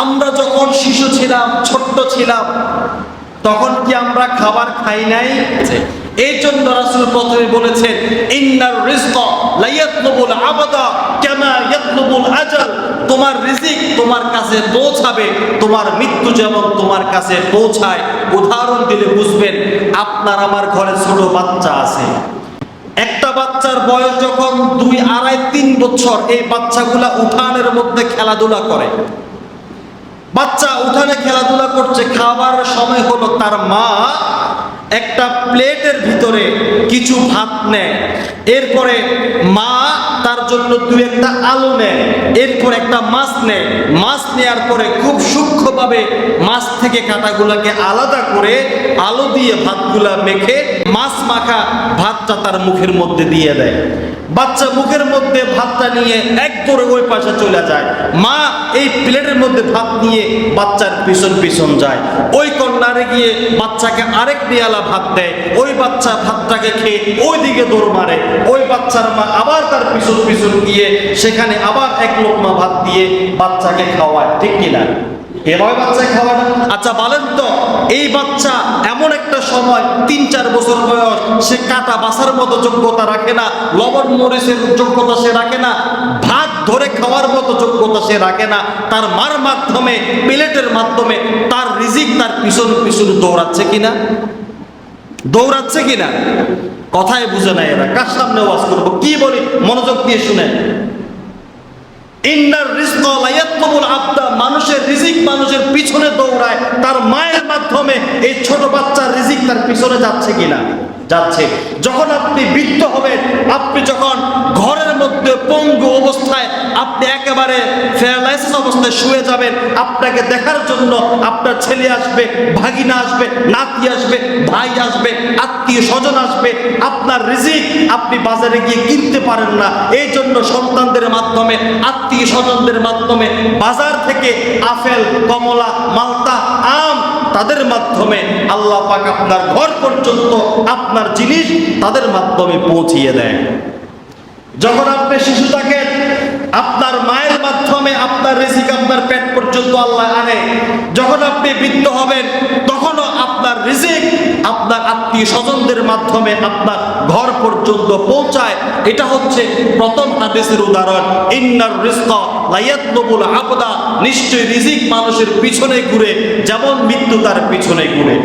আমরা যখন শিশু ছিলাম ছোট্ট ছিলাম তখন কি আমরা খাবার খাই নাই? এই জন্য রাসূল প্রথমে বলেছেন ইন্নার রিজক লা ইয়াতলুবুল আবাদা কামা ইয়াতলুবুল আজাল। তোমার রিজিক তোমার কাছে পৌঁছাবে তোমার মৃত্যু যেমন তোমার কাছে পৌঁছায়। উদাহরণ দিলে বুঝবেন আপনার আমার ঘরে ছোট বাচ্চা আছে। একটা বাচ্চার বয়স যখন দুই আড়াই তিন বছর এই বাচ্চাগুলা উঠানের মধ্যে খেলাধুলা করে। বাচ্চা উঠানে খেলাধুলা করছে, খাবার সময় হলো তার মা। একটা প্লেটের ভিতরে কিছু ভাত নেয়। এরপরে মা তার জন্য দু একটা আলু নেয়। এরপর একটা মাছ নেয়। মাছ নেয়ার পরে খুব সূক্ষ্মভাবে মাছ থেকে কাঁটাগুলোকে আলাদা করে আলো দিয়ে ভাতগুলা মেখে মাছ মাখা ভাতটা তার মুখের মধ্যে দিয়ে দেয়। বাচ্চা মুখের মধ্যে ভাতটা নিয়ে এক করে ওই পাশে চলে যায়। মা এই প্লেটের মধ্যে ভাত নিয়ে বাচ্চার পিছন পিছন যায়। ওই কর্নারে গিয়ে বাচ্চাকে আরেক নিয়ালা ভাত দেয়। ওই বাচ্চা ভাতটাকে খেয়ে ওই দিকে দৌড় মারে। ওই বাচ্চার মা আবার তার পিছন পিছন গিয়ে সেখানে আবার এক লোকমা ভাত দিয়ে বাচ্চাকে খাওয়ায়। ঠিক কিনা এভাবে বাচ্চা খাওয়ানো আচ্ছা বলেন তো, এই বাচ্চা এমন একটা সময় তিন চার বছর বয়স, সে কাটা বাসার মতো যোগ্যতা রাখে না, লবণ মরিচের যোগ্যতা সে রাখে না, ভাত ধরে খাওয়ার মতো যোগ্যতা সে রাখে না, তার মার মাধ্যমে, প্লেটের মাধ্যমে, তার রিজিক তার পিছন পিছন দৌড়াচ্ছে কিনা? দৌড়াচ্ছে কিনা? কথাই বুঝে না এরা। কার সামনে ওয়াজ করব? কি বলি? মনোযোগ দিয়ে শুনে ইন্নার রিজক লা ইয়াতলুবুল আবদা, মানুষের রিজিক মানুষের পিছনে দৌড়ায়, তার মায়ের মাধ্যমে এই ছোট বাচ্চার রিজিক তার পিছনে যাচ্ছে কিনা? যাচ্ছে। যখন আপনি বৃদ্ধ হবেন, আপনি যখন ঘরের মধ্যে পঙ্গু অবস্থায় আপনি একেবারে প্যারালাইসিস অবস্থায় শুয়ে যাবেন। আপনাকে দেখার জন্য আপনার ছেলে আসবে, ভাগিনা আসবে, নাতি আসবে, ভাই আসবে, আত্মীয় স্বজন আসবে। আপনার রিজিক আপনি বাজারে গিয়ে কিনতে পারেন না। এই জন্য সন্তানদের মাধ্যমে, আত্মীয় স্বজনদের মাধ্যমে, বাজার থেকে আপেল, কমলা, মালতা, আম তাদের মাধ্যমে আল্লাহ পাক আপনার ঘর পর্যন্ত আপনার জিনিস তাদের মাধ্যমে পৌঁছিয়ে দেয়। যখন আপনি শিশু থাকেন আপনার মায়ের মাধ্যমে আপনার রিজিক আপনার পেট পর্যন্ত আল্লাহ আনে। যখন আপনি বৃদ্ধ হবেন, তখনও আপনার রিজিক আপনার আত্মীয় স্বজনদের মাধ্যমে আপনার ঘর পর্যন্ত পৌঁছায়। এটা হচ্ছে প্রথম হাদিসের উদাহরণ। ইন্নার রিস্ক আবদা। নিশ্চয় রিজিক মানুষের পিছনে ঘুরে, যেমন মৃত্যু তার পিছনে ঘুরে।